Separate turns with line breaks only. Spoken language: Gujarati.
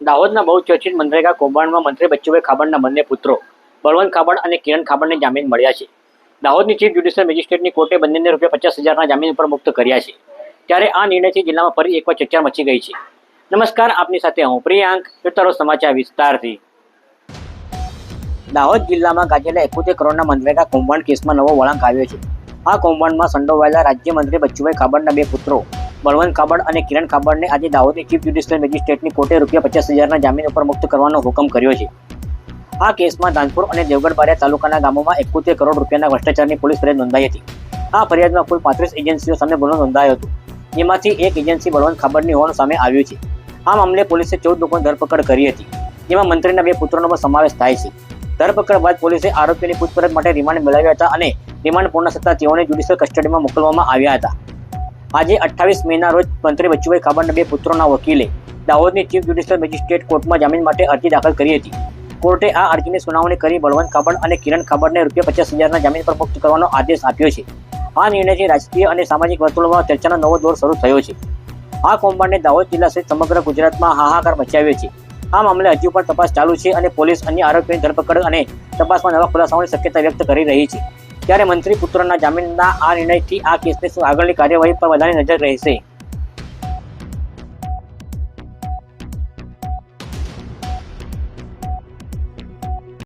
દાહોદના બહુ ચર્ચિત મનરેગા કૌભાંડમાં મંત્રી બચ્ચુભાઈ ખાબડના બંને પુત્રો, બળવંત ખાબડ અને કિરણ ખાબડને જામીન મળ્યા છે. દાહોદની ચીફ જ્યુડિશિયલ મેજિસ્ટ્રેટની કોર્ટે બંનેને રૂપિયા પચાસ હજારના જામીન પર મુક્ત કર્યા છે. ત્યારે આ નિર્ણયથી જિલ્લામાં ફરી એકવાર ચર્ચા મચી ગઈ છે. નમસ્કાર, આપની સાથે હું પ્રિયાંક જોતા સમાચાર વિસ્તારથી. દાહોદ જિલ્લામાં ગાજેલા એકોતેર કરોડના મનરેગા કૌભાંડ કેસમાં નવો વળાંક આવ્યો છે. આ કૌભાંડમાં સંડોવાયેલા રાજ્યમંત્રી બચ્ચુભાઈ ખાબડના બે પુત્રો બળવંત કાબડ અને કિરણ ખાબડને આજે દાહોદની ચીફ જ્યુડિશિયલ મેજિસ્ટ્રેટની કોર્ટે રૂપિયા પચાસ હજારના જામીન ઉપર મુક્ત કરવાનો હુકમ કર્યો છે. આ કેસમાં ધાનપુર અને દેવગઢ બારિયા તાલુકાના ગામોમાં એકોતેર કરોડ રૂપિયાના ભ્રષ્ટાચારની પોલીસ ફરિયાદ નોંધાઈ હતી. આ ફરિયાદમાં કુલ પાંત્રીસ એજન્સીઓ સામે ગુનો નોંધાયો હતો. જેમાંથી એક એજન્સી બળવંત ખાબડની હોવાનું સામે આવ્યું છે. આ મામલે પોલીસે ચૌદ લોકોની ધરપકડ કરી હતી. જેમાં મંત્રીના બે પુત્રોનો પણ સમાવેશ થાય છે. ધરપકડ બાદ પોલીસે આરોપીની પૂછપરછ માટે રિમાન્ડ મેળવ્યા હતા અને રિમાન્ડ પૂર્ણ થતાં તેઓને જ્યુડિશિયલ કસ્ટડીમાં મોકલવામાં આવ્યા હતા. આજે અઠ્ઠાવીસ મેના રોજ મંત્રી બચ્ચુભાઈ ખાબડના બે પુત્રોના વકીલે દાહોદની ચીફ જ્યુડિશિયલ મેજિસ્ટ્રેટ કોર્ટમાં જામીન માટે અરજી દાખલ કરી હતી. કોર્ટે આ અરજીની સુનાવણી કરી બળવંત ખાબડ અને કિરણ ખાબડને રૂપિયા પચાસ હજારના જામીન પર મુક્ત કરવાનો આદેશ આપ્યો છે. આ નિર્ણયથી રાજકીય અને સામાજિક વર્તુળમાં ચર્ચાનો નવો દોર શરૂ થયો છે. આ કૌભાંડે દાહોદ જિલ્લા સહિત સમગ્ર ગુજરાતમાં હાહાકાર મચાવ્યો છે. આ મામલે હજુ પણ તપાસ ચાલુ છે અને પોલીસ અન્ય આરોપીની ધરપકડ અને તપાસમાં નવા ખુલાસાઓની શક્યતા વ્યક્ત કરી રહી છે. ત્યારે મંત્રી પુત્રના જામીનના આ નિર્ણયથી આ કેસની આગળની કાર્યવાહી પર વધારે નજર રહેશે.